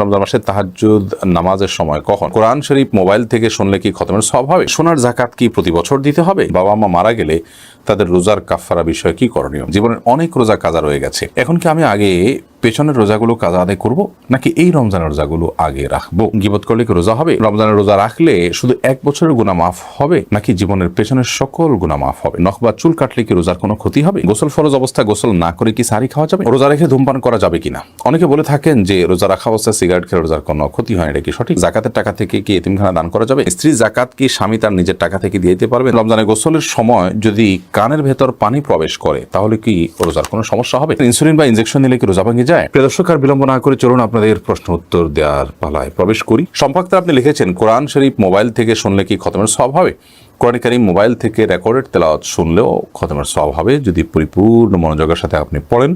রমজান মাসে তাহাজ্জুদ নামাজের সময় কখন? কোরআন শরীফ মোবাইল থেকে শুনলে কি খতমের সব হবে? সোনার জাকাত কি প্রতি বছর দিতে হবে? বাবা মা মারা গেলে তাদের রোজার কাফারা বিষয়ে কি করণীয়? জীবনের অনেক রোজা কাজা রয়ে গেছে। এখন কি আমি আগে পেছনের রোজাগুলো কাজা আদায় করব, নাকি এই রমজানের রোজাগুলো আগে রাখব? গিবত করলে কি রোজা হবে? রমজানের রোজা রাখলে শুধু এক বছরের গুণা মাফ হবে, নাকি জীবনের পেছনের সকল গুণা মাফ হবে? নখ বা চুল কাটলে কি রোজার কোনো ক্ষতি হবে? গোসল ফরজ অবস্থা গোসল না করে কি সারি খাওয়া যাবে? রোজা রেখে ধূমপান করা যাবে কিনা? অনেকে বলে থাকেন যে রোজা রাখা অবস্থায় সিগারেট খেলে রোজার কোনো ক্ষতি হয় এটা কি সঠিক? জাকাতের টাকা থেকে কি এতিমখানা দান করা যাবে? স্ত্রী জাকাত কি স্বামী তার নিজের টাকা থেকে দিয়ে দিতে পারবে? রমজানের গোসলের সময় যদি কানের ভেতর পানি প্রবেশ করে, তাহলে কি রোজার কোনো সমস্যা হবে? ইনসুলিন বা ইনজেকশন নিলে কি রোজা ভেঙে যায়। দর্শক, আর বিলম্ব না করে চলুন আপনাদের প্রশ্ন উত্তর দেওয়ার পালায় প্রবেশ করি। সম্পাক্তা আপনি লিখেছেন, কোরআন শরীফ মোবাইল থেকে শুনলে কি খতমের সব হবে? কোরআন কারিম মোবাইল থেকে রেকর্ডেড তেলাওয়াত শুনলেও খতমের সব হবে। যদি পরিপূর্ণ মনোযোগের সাথে আপনি পড়েন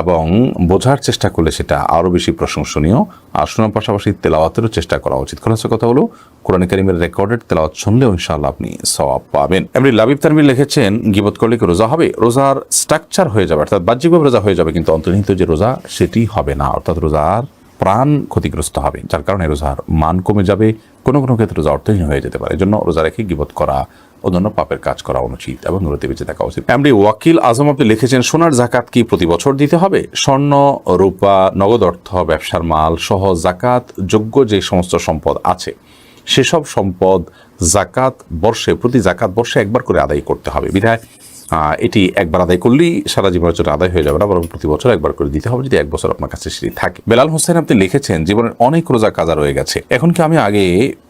এবং বোঝার চেষ্টা করলে সেটা আরও বেশি প্রশংসনীয়। আর শোনার পাশাপাশি তেলাওয়াতেরও চেষ্টা করা উচিত। খোলাসা কথা হলো কোরআন কারিমের রেকর্ডেড তেলাওয়াত শুনলেও ইনশাআল্লাহ আপনি সওয়াব পাবেন। এমনি লাবিব তানবির লিখেছেন, গিবত করলে কি রোজা হবে? রোজার স্ট্রাকচার হয়ে যাবে, অর্থাৎ বাহ্যিকভাবে রোজা হয়ে যাবে, কিন্তু অন্তর্নিহিত যে রোজা, সেটি হবে না। অর্থাৎ রোজার প্রাণ ক্ষতিগ্রস্ত হবে, যার কারণে রোজার মান কমে যাবে। কোনো কোনো ক্ষেত্রে রোজা অর্থহীন হয়ে যেতে পারে। এজন্য রোজা রেখে গিবত করা অন্যান্য পাপের কাজ করা অনুচিত এবং দূরতে বেঁচে থাকা উচিত। এমনি ওয়াকিল আজম, আপনি লিখেছেন, সোনার জাকাত কি প্রতি বছর দিতে হবে? স্বর্ণ, রূপা, নগদ অর্থ, ব্যবসার মাল সহ জাকাত যোগ্য যে সমস্ত সম্পদ আছে, সেসব সম্পদ জাকাত বর্ষে, প্রতি জাকাত বর্ষে একবার করে আদায় করতে হবে। বিধায় এটি একবার আদায় করলেই সারা জীবনের জন্য আদায় হয়ে যাবে না, বরং প্রতি বছর একবার করে দিতে হবে যদি এক বছর আপনার কাছে সেটি থাকে। বেলাল হোসেন, আপনি লিখেছেন, জীবনের অনেক রোজা কাজা রয়ে গেছে। এখন কি আমি আগে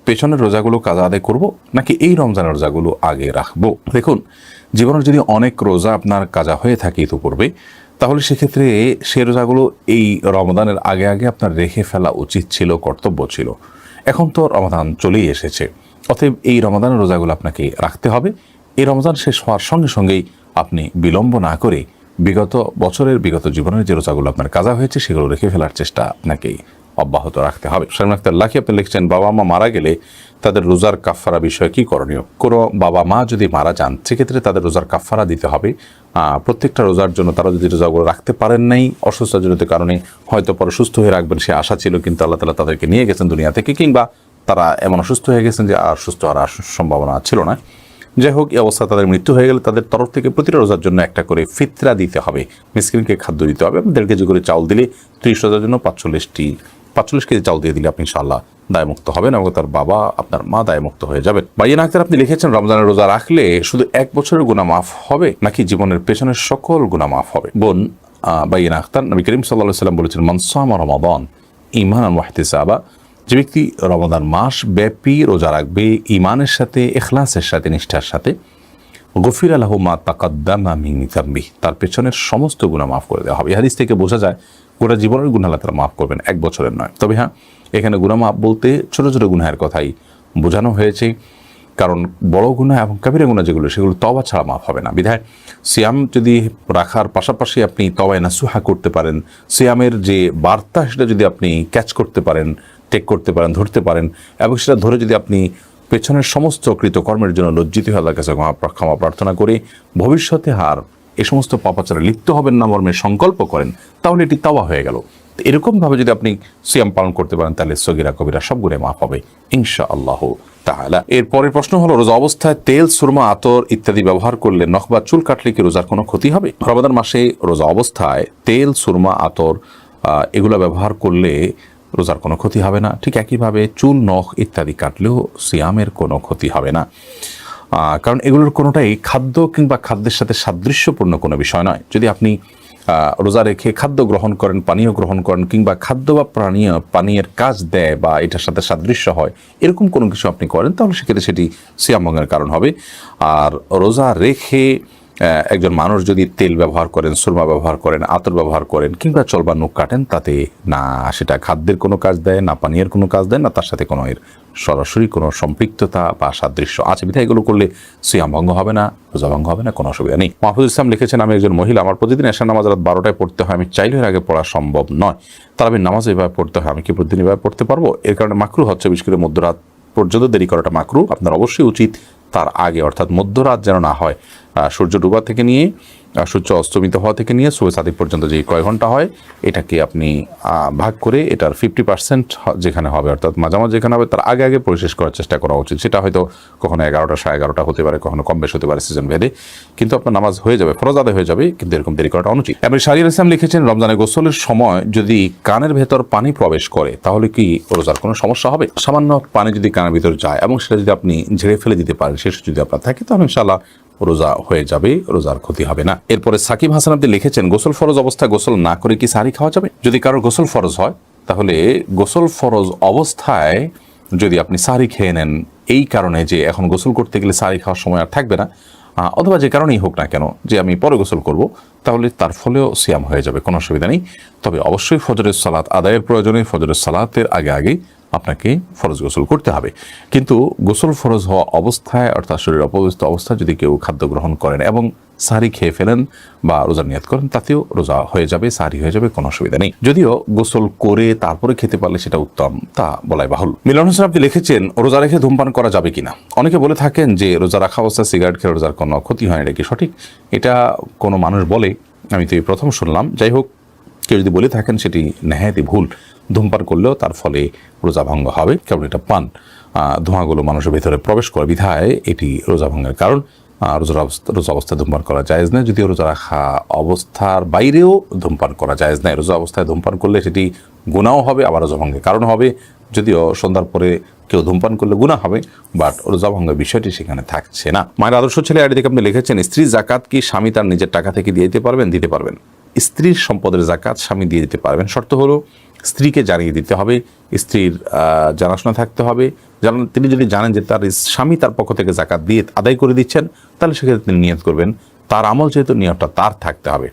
পেছনের রোজাগুলো কাজা আদায় করব নাকি এই রমজানের রোজাগুলো আগে রাখব? দেখুন, জীবনের যদি অনেক রোজা আপনার কাজা হয়ে থাকে তো পূর্বে তাহলে সেক্ষেত্রে সে রোজাগুলো এই রমদানের আগে আগে আপনার রেখে ফেলা উচিত ছিল, কর্তব্য ছিল। এখন তো রমাদান চলেই এসেছে। অতএব এই রমাদানের রোজাগুলো আপনাকে রাখতে হবে। এই রমজান শেষ হওয়ার সঙ্গে সঙ্গেই আপনি বিলম্ব না করে বিগত বছরের, বিগত জীবনের যে রোজাগুলো আপনার কাজা হয়েছে, সেগুলো রেখে ফেলার চেষ্টা আপনাকে অব্যাহত রাখতে হবে। শারমিন আক্তার লাখি আপনি লিখছেন, বাবা মা মারা গেলে তাদের রোজার কাফারা বিষয়ে কি করণীয়? কোনো বাবা মা যদি মারা যান, সেক্ষেত্রে তাদের রোজার কাফারা দিতে হবে। প্রত্যেকটা রোজার জন্য তারা যদি রোজাগুলো রাখতে পারেন নাই, অসুস্থজনিত কারণে হয়তো পরে সুস্থ হয়ে রাখবেন, সে আশা ছিল, কিন্তু আল্লাহ তালা তাদেরকে নিয়ে গেছেন দুনিয়া থেকে, কিংবা তারা এমন অসুস্থ হয়ে গেছেন যে আর সুস্থ হওয়ার সম্ভাবনা ছিল না। যাই হোক, এই অবস্থা তাদের মৃত্যু হয়ে গেলে তাদের তরফ থেকে প্রতিটা রোজার জন্য একটা করে ফিতরা দিতে হবে। মিসকিনকে খাদ্য দিতে হবে এবং দেড় কেজি করে চাউল দিলে ত্রিশ রোজার জন্য পাঁচচল্লিশটি পাঁচচল্লিশ কেজি চাল দিয়ে দিলে আপনি ইনশাল্লাহ দায়মুক্ত হবেন এবং তার বাবা, আপনার মা দায়মুক্ত হয়ে যাবেন। বাইয়ান আক্তার আপনি লিখেছেন, রমজানের রোজা রাখলে শুধু এক বছরের গুণা মাফ হবে নাকি জীবনের পেছনের সকল গুণা মাফ হবে? বোন বাইয়ান আক্তার নবী করিম সাল্লাহ সাল্লাম বলেছেন মনসামা রমাদন ইমান ওয়াহতিসাবা যে ব্যক্তি রমাদান মাস ব্যাপী রোজা রাখবে ইমানের সাথে, এখলাসের সাথে, নিষ্ঠার সাথে গফির আলাহ মা তাকাদ্দামা তাম্বি তার পেছনের সমস্ত গুণা মাফ করে দেওয়া হবে। এই হাদিস থেকে বোঝা যায় গোটা জীবনের গুণা আল্লাহ তারা মাফ করবেন, এক বছরের নয়। তবে হ্যাঁ এখানে গুণা মাফ বলতে ছোট ছোট গুনাহের কথাই বোঝানো হয়েছে। কারণ বড় গুণা এবং কাবিরা গুণা যেগুলো, সেগুলো তবা ছাড়া মাফ হবে না। বিধায় সিয়াম যদি রাখার পাশাপাশি আপনি তবায় না সুহা করতে পারেন, সিয়ামের যে বার্তা সেটা যদি আপনি ক্যাচ করতে পারেন, টেক করতে পারেন, ধরতে পারেন, এবং সেটা ধরে যদি আপনি পেছনের সমস্ত কৃতকর্মের জন্য লজ্জিত হয়ে আল্লাহর কাছে ক্ষমা প্রার্থনা করে, ভবিষ্যতে হার এ সমস্ত পাপাচারে লিপ্ত হবেন না, মর্মে সংকল্প করেন, তাহলে এটি তাওয়া হয়ে গেল। এরকমভাবে যদি আপনি সিয়াম পালন করতে পারেন, তাহলে সগিরা কবিরা সবগুলো মাফ হবে ইনশা আল্লাহ তাহলে এর পরের প্রশ্ন হলো, রোজা অবস্থায় তেল, সুরমা, আতর ইত্যাদি ব্যবহার করলে নখ বা চুল কাটলে কি রোজার কোনো ক্ষতি হবে? রমাদান মাসে রোজা অবস্থায় তেল, সুরমা, আতর এগুলো ব্যবহার করলে রোজার কোনো ক্ষতি হবে না। ঠিক একইভাবে চুল, নখ ইত্যাদি কাটলেও সিয়ামের কোনো ক্ষতি হবে না। কারণ এগুলোর কোনোটাই খাদ্য কিংবা খাদ্যের সাথে সাদৃশ্যপূর্ণ কোনো বিষয় নয়। যদি আপনি রোজা রেখে খাদ্য গ্রহণ করেন, পানীয় গ্রহণ করেন, কিংবা খাদ্য বা প্রাণীয় পানীয়ের কাজ দেয় বা এটার সাথে সাদৃশ্য হয়, এরকম কোনো কিছু আপনি করেন, তাহলে সেক্ষেত্রে সেটি সিয়ামঙ্গের কারণ হবে। আর রোজা রেখে একজন মানুষ যদি তেল ব্যবহার করেন, সুরমা ব্যবহার করেন, আতর ব্যবহার করেন কিংবা চলবা নখ কাটেন, তাতে না সেটা খাদ্যের কোনো কাজ দেয়, না পানীয়ের কোনো কাজ দেয়, না তার সাথে কোনো এর সরাসরি কোনো সম্পৃক্ততা বা সাদৃশ্য। আছে বিধায় এগুলো করলে সিয়াম ভঙ্গ হবে না, রোজা ভঙ্গ হবে না, কোনো অসুবিধা নেই। মাহফুজ ইসলাম লিখেছেন, আমি একজন মহিলা, আমার প্রতিদিন এশার নামাজ রাত বারোটায় পড়তে হয়, আমি চাইলে আগে পড়া সম্ভব নয়। তার আমি নামাজ এভাবে পড়তে হয়, আমি কি প্রতিদিন এভাবে পড়তে পারব? এর কারণে মাকরু হচ্ছে বিশেষ করে মধ্যরাত পর্যন্ত দেরি করাটা মাকরু। আপনার অবশ্যই উচিত তার আগে, অর্থাৎ মধ্যরাত যেন না হয়। সূর্য ডুবা থেকে নিয়ে সূর্য অস্তমিত হওয়া থেকে নিয়ে সুবে সাদিক পর্যন্ত যে কয় ঘণ্টা হয়, এটাকে আপনি ভাগ করে এটার ফিফটি পার্সেন্ট যেখানে হবে, অর্থাৎ মাঝামাঝি যেখানে হবে, তার আগে আগে পরিশেষ করার চেষ্টা করা উচিত। সেটা হয়তো কখনো এগারোটা সাড়ে এগারোটা হতে পারে, কখনো কম বেশ হতে পারে সিজন ভেদে। কিন্তু আপনার নামাজ হয়ে যাবে, ফরজ আদায় হয়ে যাবে, কিন্তু এরকম দেরি করাটা অনুচিত। এবার শারির ইসলাম লিখেছেন, রমজানের গোসলের সময় যদি কানের ভেতর পানি প্রবেশ করে, তাহলে কি রোজার কোনো সমস্যা হবে? সামান্য পানি যদি কানের ভিতর যায়, এবং সেটা যদি আপনি ঝেড়ে ফেলে দিতে পারেন শেষ যদি আপনার থাকে, তাহলে ইনশাল্লাহ রোজা হয়ে যাবে, রোজার ক্ষতি হবে না। এরপরে সাকিব হাসান আপনি লিখেছেন, গোসল ফরজ অবস্থায় গোসল না করে কি সারি খাওয়া যাবে? যদি কারোর গোসল ফরজ হয়, তাহলে গোসল ফরজ অবস্থায় যদি আপনি সারি খেয়ে নেন, এই কারণে যে এখন গোসল করতে গেলে সারি খাওয়ার সময় আর থাকবে না অথবা যে কারণেই হোক না কেন, যে আমি পরে গোসল করব, তাহলে তার ফলেও সিয়াম হয়ে যাবে, কোনো অসুবিধা নেই। তবে অবশ্যই ফজরের সালাত আদায়ের প্রয়োজনে, ফজরের সালাতের আগে আগে আপনাকে ফরজ গোসল করতে হবে। কিন্তু গোসল ফরজ হওয়া অবস্থায় অর্থাৎ শরীর অপবিস্ত অবস্থায় যদি কেউ খাদ্য গ্রহণ করেন এবং সারি খেয়ে ফেলেন বা রোজা নিয়াত করেন, তাতেও রোজা হয়ে যাবে সারি হয়ে যাবে, কোনো অসুবিধা নেই। যদিও গোসল করে তারপরে খেতে পারলে সেটা উত্তম, তা বলাই বাহুল। মিলন হোসেন আপনি লিখেছেন, রোজা রেখে ধূমপান করা যাবে কিনা? অনেকে বলে থাকেন যে, রোজা রাখা অবস্থায় সিগারেট খেলে রোজার কোনো ক্ষতি হয় এটা কি সঠিক? এটা কোনো মানুষ বলে, আমি তো এই প্রথম শুনলাম। যাই হোক, কেউ যদি বলে থাকেন সেটি নেহায়তি ভুল। ধূমপান করলেও তার ফলে রোজা ভঙ্গ হবে। কারণ এটা পান ধোঁয়াগুলো মানুষের ভেতরে প্রবেশ করে বিধায় এটি রোজা ভঙ্গের কারণ রোজার অবস্থা, রোজা অবস্থায় ধূমপান করা যায়জ নয়, যদিও রোজা রাখা অবস্থার বাইরেও ধূমপান করা জায়েজ নয়। রোজা অবস্থায় ধূমপান করলে সেটি গুণাও হবে, আবার রোজা ভঙ্গের কারণ হবে। যদিও সন্ধ্যার পরে কেউ ধূমপান করলে গুণা হবে, বাট রোজা ভঙ্গের বিষয়টি সেখানে থাকছে না। মায়ের আদর্শ ছেলে আইডি থেকে আপনি লিখেছেন, স্ত্রী জাকাত কি স্বামী তার নিজের টাকা থেকে দিয়ে দিতে পারবেন? দিতে পারবেন। স্ত্রীর সম্পদের জাকাত স্বামী দিয়ে দিতে পারবেন। শর্ত হলো স্ত্রীকে জানিয়ে দিতে হবে, স্ত্রীর জানাশোনা থাকতে হবে। যেমন তিনি যদি জানেন যে তার স্বামী তার পক্ষ থেকে জাকাত দিয়ে আদায় করে দিচ্ছেন, তাহলে সেক্ষেত্রে তিনি নিয়ত করবেন। তার আমল যেহেতু নিয়তটা তার থাকতে হবে।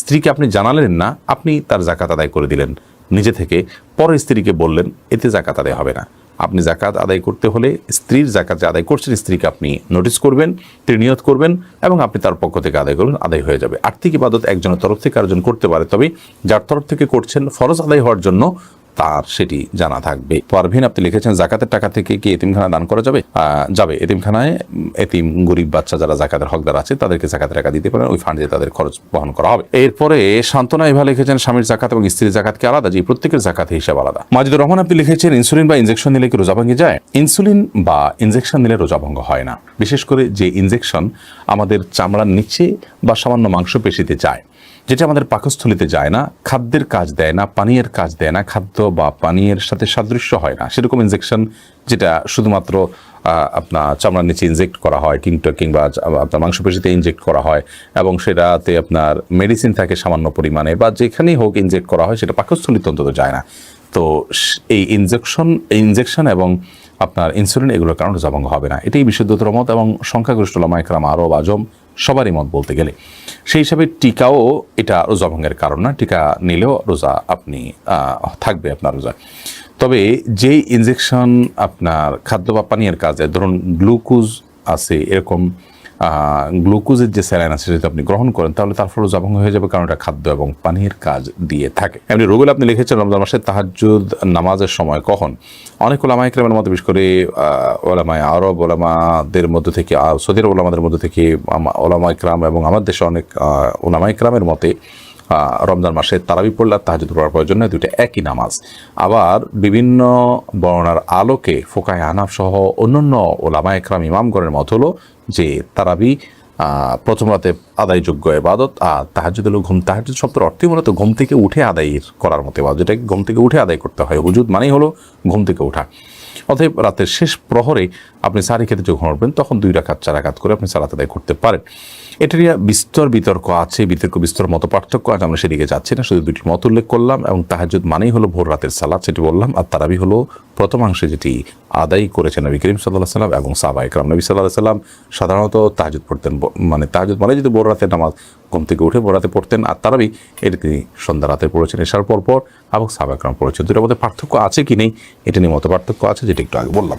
স্ত্রীকে আপনি জানালেন না, আপনি তার জাকাত আদায় করে দিলেন নিজে থেকে। পরে স্ত্রীকে বললেন, এতে জাকাত আদায় হবে না। আপনি জাকাত আদায় করতে হলে স্ত্রীর জাকাত যে আদায় করছেন, স্ত্রীকে আপনি নোটিস করবেন, তিনি নিয়ত করবেন এবং আপনি তার পক্ষ থেকে আদায় করবেন, আদায় হয়ে যাবে। আর্থিক ইবাদত একজনের তরফ থেকে আরেকজন করতে পারে, তবে যার তরফ থেকে করছেন, ফরজ আদায় হওয়ার জন্য তার সেটি জানা থাকবে। পারভিন, আপনি লিখেছেন, জাকাতের টাকা থেকে কি এতিমখানা দান করা যাবে? যাবে। এতিমখানায় এতিম, গরিব বাচ্চা যারা জাকাতের হকদার আছে, তাদেরকে জাকাতের টাকা দিতে পারেন। ওই ফান্ডে তাদের খরচ বহন করা হবে। এরপরে সান্ত্বনা এভাবে লিখেছেন, স্বামীর জাকাত এবং স্ত্রীর জাকাতকে আলাদা? যে প্রত্যেকের জাকাত হিসাব আলাদা। মাজিদুর রহমান, আপনি লিখেছেন, ইনসুলিন বা ইনজেকশন নিলে কি রোজা ভঙ্গে যায়? ইনসুলিন বা ইনজেকশন নিলে রোজা ভঙ্গ হয় না। বিশেষ করে যে ইনজেকশন আমাদের চামড়ার নিচে বা সামান্য মাংসপেশিতে যায়। যেটা আমাদের পাকস্থলিতে যায় না, খাদ্যের কাজ দেয় না, পানীয়ের কাজ দেয় না, খাদ্য বা পানীয়ের সাথে সাদৃশ্য হয় না। সেরকম ইনজেকশন যেটা শুধুমাত্র আপনার চামড়ার নিচে ইনজেক্ট করা হয় কিংবা কিংবা আপনার মাংসপেশিতে ইনজেক্ট করা হয় এবং সেটাতে আপনার মেডিসিন থাকে সামান্য পরিমাণে বা যেখানেই হোক ইনজেক্ট করা হয়, সেটা পাকস্থলিতে অন্তত যায় না। তো এই ইনজেকশন ইনজেকশন এবং আপনার ইনসুলিন এগুলোর কারণে জবঙ্গ হবে না। এটাই বিশুদ্ধতর মত এবং সংখ্যাগরিষ্ঠ লমাইকরাম আরব আজম সবারই মত বলতে গেলে। সেই হিসাবে টিকাও এটা রোজাভঙ্গের কারণ না। টিকা নিলেও রোজা আপনি থাকবে আপনার রোজা। তবে যেই ইনজেকশন আপনার খাদ্য বা পানীয়ের কাজে, ধরুন গ্লুকোজ আছে এরকম গ্লুকোজের যে স্যালাইন আছে যদি আপনি গ্রহণ করেন, তাহলে তার ফলে জবং হয়ে যাবে, কারণ এটা খাদ্য এবং পানির কাজ দিয়ে থাকে। এমনি রোগুল আপনি লিখেছেন, রমজান মাসে তাহাজুদ নামাজের সময় কখন? অনেক ওলামা ইকরামের মধ্যে বিশেষ করে ওলামায় আরব ওলামাদের মধ্যে থেকে সৌদির ওলামাদের মধ্যে থেকে ওলামা ইকরাম এবং আমার দেশে অনেক ওলামা ইকরামের মতে রমজান মাসে তারাবি পড়লে তাহাজুদ পড়ার প্রয়োজন নয় দুইটা একই নামাজ। আবার বিভিন্ন বর্ণার আলোকে ফোকায় আনাফ সহ অন্যান্য ওলামা একরাম ইমামগণের মত হলো যে তারাবি প্রথম রাতে আদায়যোগ্য এবাদত আর তাহাজুদ হলো ঘুম। তাহাজুদ শব্দের অর্থই মূলত ঘুম থেকে উঠে আদায়ের করার মতো এবাদত। যেটা ঘুম থেকে উঠে আদায় করতে হয়। হুজুদ মানেই হলো ঘুম থেকে ওঠা। অতএব রাতের শেষ প্রহরে আপনি সারি খেতে যখন উঠবেন, তখন দুই রাখাত চার রাখাত করে আপনি সালাত আদায় করতে পারেন। এটা নিয়ে বিস্তর বিতর্ক আছে, বিতর্ক বিস্তর মতো পার্থক্য আছে, আমরা সেদিকে যাচ্ছি না, শুধু দুটি মত উল্লেখ করলাম এবং তাহাজুদ মানেই হলো ভোর রাতের সালাদ সেটি বললাম, আর তারাবি হলো প্রথমাংশে যেটি আদায় করেছেন নবী করিম সাল্লাহ সাল্লাম এবং সাবা ইকরাম নবী সাল্লাহ সাল্লাম সাধারণত তাহাজুদ পড়তেন মানে তাহাজুদ মানে যদি ভোর রাতের নামাজ ঘুম থেকে উঠে ভোর রাতে পড়তেন, আর তারাবি এটা তিনি সন্ধ্যা রাতে পড়েছেন এসার পর পর, এবং সাবা ইকরাম পড়েছেন। দুটার মধ্যে পার্থক্য আছে কি নেই, এটা নিয়ে মতো পার্থক্য আছে, যেটা একটু আগে বললাম।